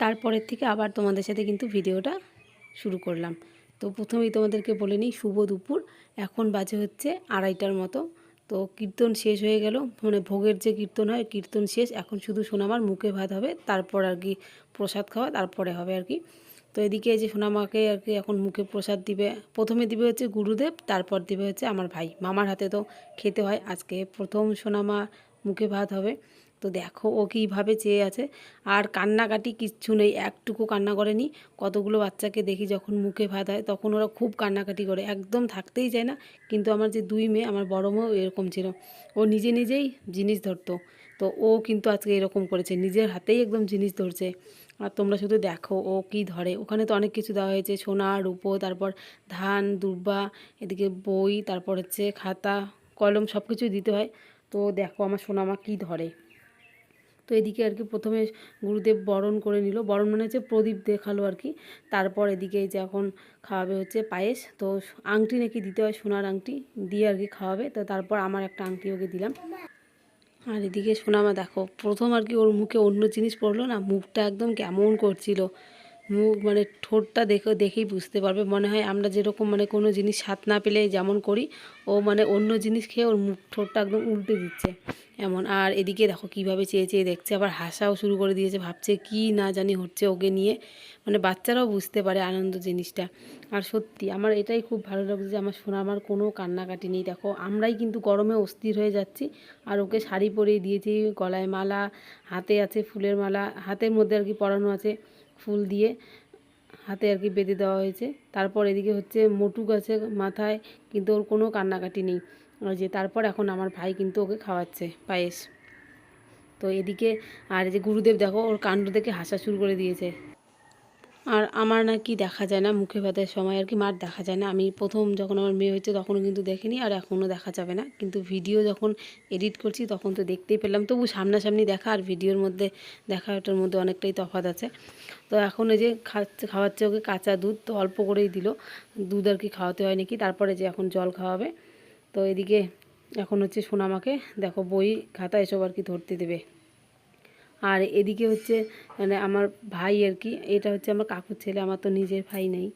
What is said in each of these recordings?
তারপরের থেকে আবার তোমাদের সাথে কিন্তু ভিডিওটা শুরু করলাম। তো প্রথমেই তোমাদেরকে বলে নিই, শুভ দুপুর। এখন বাজে হচ্ছে আড়াইটার মতো। তো কীর্তন শেষ হয়ে গেল। মানে ভোগের যে কীর্তন হয়, কীর্তন শেষ। এখন শুধু সোনামার মুখে ভাত হবে, তারপর আর কি প্রসাদ খাওয়া, তারপরে হবে আর কি। তো এদিকে যে সোনামাকে আর কি এখন মুখে প্রসাদ দিবে। প্রথমে দিবে হচ্ছে গুরুদেব, তারপর দিবে হচ্ছে আমার ভাই। মামার হাতে তো খেতে হয়, আজকে প্রথম সোনামা মুখে ভাত হবে। তো দেখো ও কীভাবে চেয়ে আছে। আর কান্নাকাটি কিচ্ছু নেই, একটুকু কান্না করেনি। কতগুলো বাচ্চাকে দেখি যখন মুখে ভাত হয়, তখন ওরা খুব কান্নাকাটি করে। একদম থাকতেই চায় না, কিন্তু আমার যে দুই মেয়ে, আমার বড় মেয়েও এরকম ছিল। ও নিজে নিজেই জিনিস ধরতো। তো ও কিন্তু আজকে এরকম করেছে, নিজের হাতেই একদম জিনিস ধরছে। আর তোমরা শুধু দেখো ও কি ধরে। ওখানে তো অনেক কিছু দেওয়া হয়েছে, সোনা, রূপো, তারপর ধান, দুর্বা, এদিকে বই, তারপর হচ্ছে খাতা, কলম সব কিছুই দিতে হয়। তো দেখো আমার সোনামা কী ধরে। তো এদিকে আর কি প্রথমে গুরুদেব বরণ করে নিল। বরণ মানে হচ্ছে প্রদীপ দেখাল আর কি। তারপর এদিকে যে এখন খাওয়াবে হচ্ছে পায়েস। তো আংটি নাকি দিতে হয় সোনার আংটি, দিয়ে আর কি খাওয়াবে। তো তারপর আমার একটা আংটি ওকে দিলাম। আর এদিকে সোনামা দেখো, প্রথম আর কি ওর মুখে অন্য জিনিস পড়ল না, মুখটা একদম কেমন করছিল। মুখ মানে ঠোঁটটা দেখে, দেখেই বুঝতে পারবে। মনে হয় আমরা যেরকম মানে কোনো জিনিস স্বাদ না পেলে যেমন করি, ও মানে অন্য জিনিস খেয়ে ওর মুখ ঠোঁটটা একদম উল্টে দিচ্ছে। এমন। আর এদিকে দেখো কীভাবে চেয়ে চেয়ে দেখছে, আবার হাসাও শুরু করে দিয়েছে, ভাবছে কি না জানি হচ্ছে ওকে নিয়ে। মানে বাচ্চারাও বুঝতে পারে আনন্দ জিনিসটা। আর সত্যি আমার এটাই খুব ভালো লাগছে যে আমার সোনা, আমার কোনো কান্নাকাটি নেই। দেখো আমরাই কিন্তু গরমে অস্থির হয়ে যাচ্ছি, আর ওকে শাড়ি পরিয়ে দিয়েছি, গলায় মালা, হাতে আছে ফুলের মালা, হাতের মধ্যে আর কি পরানো আছে ফুল দিয়ে, হাতে আর কি বেঁধে দেওয়া হয়েছে। তারপর এদিকে হচ্ছে মোটু আছে মাথায় কিন্তু ওর কোনো কান্নাকাটি নেই। ওই যে তারপর এখন আমার ভাই কিন্তু ওকে খাওয়াচ্ছে পায়েস। তো এদিকে আর যে গুরুদেব দেখো, ওর কাণ্ড দেখে হাসা শুরু করে দিয়েছে। আর আমার নাকি দেখা যায় না, মুখে ভাতের সময় আর কি মার দেখা যায় না। আমি প্রথম যখন আমার মেয়ে হয়েছে তখনও কিন্তু দেখিনি আর এখনও দেখা যাবে না। কিন্তু ভিডিও যখন এডিট করছি তখন তো দেখতেই পেলাম। তবু সামনাসামনি দেখা আর ভিডিওর মধ্যে দেখা ওটার মধ্যে অনেকটাই তফাৎ আছে। তো এখন এই যে খাচ্ছে, খাওয়াচ্ছে ওকে কাঁচা দুধ, তো অল্প করেই দিল। দুধ আর কি খাওয়াতে হয় নাকি? তারপরে যে এখন জল খাওয়াবে। তো এদিকে এখন হচ্ছে সোনামাকে দেখো বই খাতা এসব আর কি ধরতে দেবে। আর এদিকে হচ্ছে মানে আমার ভাই আর কি, এটা হচ্ছে আমার কাকুর ছেলে, আমার তো নিজের ভাই নেই।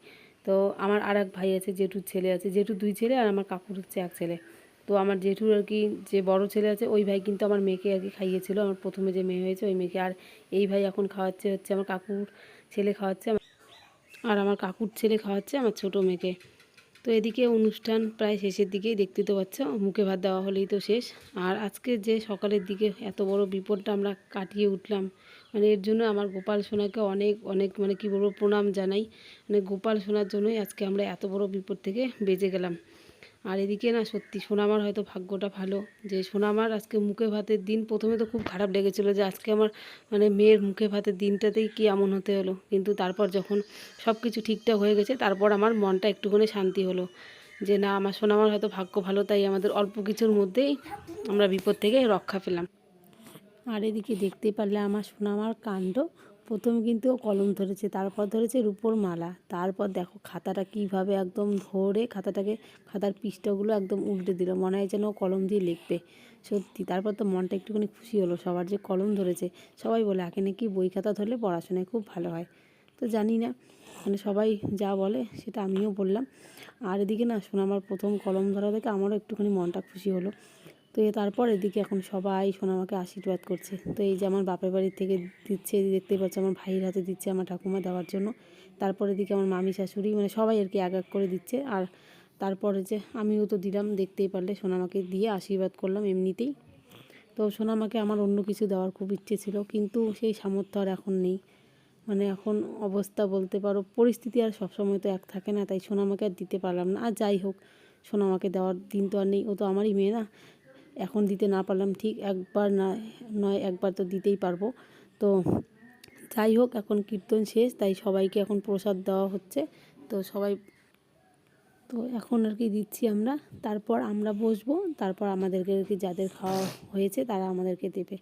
তো আমার আর এক ভাই আছে, জেঠুর ছেলে আছে জেঠুর দুই ছেলে আর আমার কাকুর হচ্ছে এক ছেলে। তো আমার জেঠুর আর কি যে বড় ছেলে আছে, ওই ভাই কিন্তু আমার মেয়েকে আর কি খাইয়েছিল, আমার প্রথমে যে মেয়ে হয়েছে ওই মেয়েকে। আর এই ভাই এখন খাওয়াচ্ছে হচ্ছে আমার কাকুর ছেলে খাওয়াচ্ছে, আর আমার কাকুর ছেলে খাওয়াচ্ছে আমার ছোটো মেয়েকে। তো এদিকে অনুষ্ঠান প্রায় শেষের দিকেই দেখতে তো পাচ্ছ, মুখে ভাত দেওয়া হলেই তো শেষ। আর আজকে যে সকালের দিকে এত বড় বিপদটা আমরা কাটিয়ে উঠলাম মানে এর জন্য আমার গোপাল সোনাকে অনেক অনেক মানে কি বলব, প্রণাম জানাই। মানে গোপাল সোনার জন্যই আজকে আমরা এত বড় বিপদ থেকে বেঁচে গেলাম। আর এদিকে না সত্যি সোনামার হয়তো ভাগ্যটা ভালো। যে সোনামার আজকে মুখে ভাতের দিন প্রথমে তো খুব খারাপ লেগেছিলো যে আজকে আমার মানে মেয়ের মুখে ভাতের দিনটাতেই কি এমন হতে হলো। কিন্তু তারপর যখন সব কিছু ঠিকঠাক হয়ে গেছে, তারপর আমার মনটা একটুখানি শান্তি হলো। যে না, আমার সোনামার হয়তো ভাগ্য ভালো, তাই আমাদের অল্প কিছুর মধ্যেই আমরা বিপদ থেকে রক্ষা পেলাম। আর এদিকে দেখতে পারলে আমার সোনামার কাণ্ড প্রথমে কিন্তু কলম ধরেছে, তারপর ধরেছে রূপোর মালা। তারপর দেখো খাতাটা কীভাবে একদম ধরে খাতাটাকে, খাতার পৃষ্ঠাগুলো একদম উল্টে দিল। মনে হয় যেন কলম দিয়ে লিখবে। সত্যি, তারপর তো মনটা একটুখানি খুশি হলো সবার যে কলম ধরেছে। সবাই বলে, আগে নাকি বই খাতা ধরলে পড়াশোনায় খুব ভালো হয়। তো জানি না মানে সবাই যা বলে সেটা আমিও বললাম। আর এদিকে না শোনা আমার প্রথম কলম ধরা দেখে আমারও একটুখানি মনটা খুশি হলো। তো এ তারপর এদিকে এখন সবাই সোনামাকে আশীর্বাদ করছে। তো এই যে আমার বাপের বাড়ির থেকে দিচ্ছে দেখতেই পাচ্ছি আমার ভাইয়ের হাতে দিচ্ছে আমার ঠাকুমা দেওয়ার জন্য। তারপর এদিকে আমার মামি শাশুড়ি মানে সবাই আর কি এক এক করে দিচ্ছে। আর তারপরে যে আমিও তো দিলাম, দেখতেই পারলে সোনামাকে দিয়ে আশীর্বাদ করলাম এমনিতেই। তো সোনামাকে আমার অন্য কিছু দেওয়ার খুব ইচ্ছে ছিল, কিন্তু সেই সামর্থ্য আর এখন নেই। মানে এখন অবস্থা বলতে পারো, পরিস্থিতি আর সবসময় তো এক থাকে না, তাই সোনামাকে আর দিতে পারলাম না। আর যাই হোক, সোনামাকে দেওয়ার দিন তো আর নেই, ও তো আমারই মেয়ে না। এখন দিতে না পারলাম, ঠিক একবার না, নয় একবার তো দিতেই পারব। তো যাই হোক, এখন কীর্তন শেষ, তাই সবাইকে এখন প্রসাদ দেওয়া হচ্ছে। তো সবাই, তো এখন আর কি দিচ্ছি আমরা। তারপর আমরা বসবো, তারপর আমাদেরকে আর কি যাদের খাওয়া হয়েছে তারা আমাদেরকে দেবে।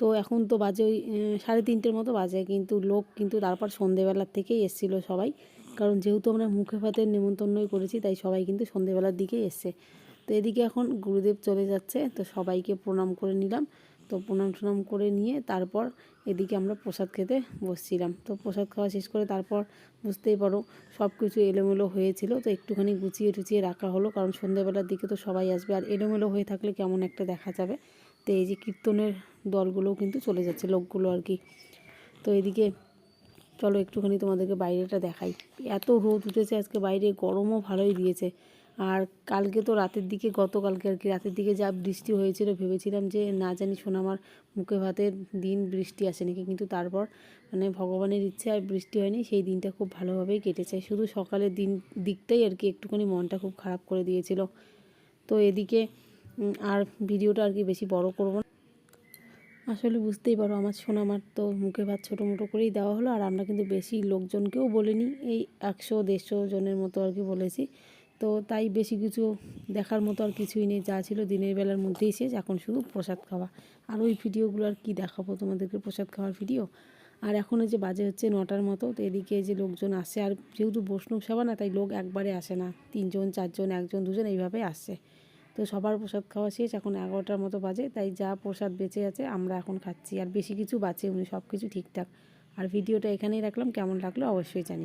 তো এখন তো বাজে ওই সাড়ে তিনটের মতো বাজে, কিন্তু লোক কিন্তু তারপর সন্ধেবেলার থেকেই এসেছিল সবাই। কারণ যেহেতু আমরা মুখে ভাতের নেমন্তন্নই করেছি, তাই সবাই কিন্তু সন্ধেবেলার দিকেই এসছে। তো এদিকে এখন গুরুদেব চলে যাচ্ছে, তো সবাইকে প্রণাম করে নিলাম। তো প্রণাম টনাম করে নিয়ে তারপর এদিকে আমরা প্রসাদ খেতে বসছিলাম। তো প্রসাদ খাওয়া শেষ করে তারপর বুঝতেই পারো সব কিছু এলোমেলো হয়েছিল, তো একটুখানি গুছিয়ে টুচিয়ে রাখা হলো, কারণ সন্ধ্যেবেলার দিকে তো সবাই আসবে। আর এলোমেলো হয়ে থাকলে কেমন একটা দেখা যাবে? তো এই যে কীর্তনের দলগুলোও কিন্তু চলে যাচ্ছে, লোকগুলো আর কি। তো এদিকে চলো একটুখানি তোমাদেরকে বাইরেটা দেখাই। এত রোদ উঠেছে আজকে, বাইরে গরমও ভালোই দিয়েছে। আর কালকে তো রাতের দিকে, গতকালকে আর কি রাতের দিকে যা বৃষ্টি হয়েছিল, ভেবেছিলাম যে না জানি সোনামার মুখে ভাতের দিন বৃষ্টি আসে নাকি কিন্তু তারপর মানে ভগবানের ইচ্ছে আর বৃষ্টি হয়নি, সেই দিনটা খুব ভালোভাবেই কেটেছে। শুধু সকালের দিন, দিকটাই আর কি একটুখানি মনটা খুব খারাপ করে দিয়েছিল। তো এদিকে আর ভিডিওটা আর কি বেশি বড় করব না। আসলে বুঝতেই পারো, আমার সোনামার তো মুখে ভাত ছোটো মোটো করেই দেওয়া হলো, আর আমরা কিন্তু বেশি লোকজনকেও বলিনি, এই একশো দেড়শো জনের মতো আর কি বলেছি। তো তাই বেশি কিছু দেখার মতো আর কিছুই নেই, যা ছিল দিনের বেলার মধ্যেই শেষ, এখন শুধু প্রসাদ খাওয়া। আর ওই ভিডিওগুলো আর কী দেখাবো তোমাদেরকে, প্রসাদ খাওয়ার ভিডিও? আর এখন যে বাজে হচ্ছে নটার মতো, তো এদিকে যে লোকজন আসে, আর যেহেতু বৈষ্ণব সেবা না, তাই লোক একবারে আসে না। তিনজন, চারজন, একজন, দুজন এইভাবে আসছে তো সবার প্রসাদ খাওয়া শেষ, এখন এগারোটার মতো বাজে, তাই যা প্রসাদ বেঁচে আছে আমরা এখন খাচ্ছি। আর বেশি কিছু বাঁচে উনি সব কিছু ঠিকঠাক। আর ভিডিওটা এখানেই রাখলাম, কেমন লাগল অবশ্যই জানি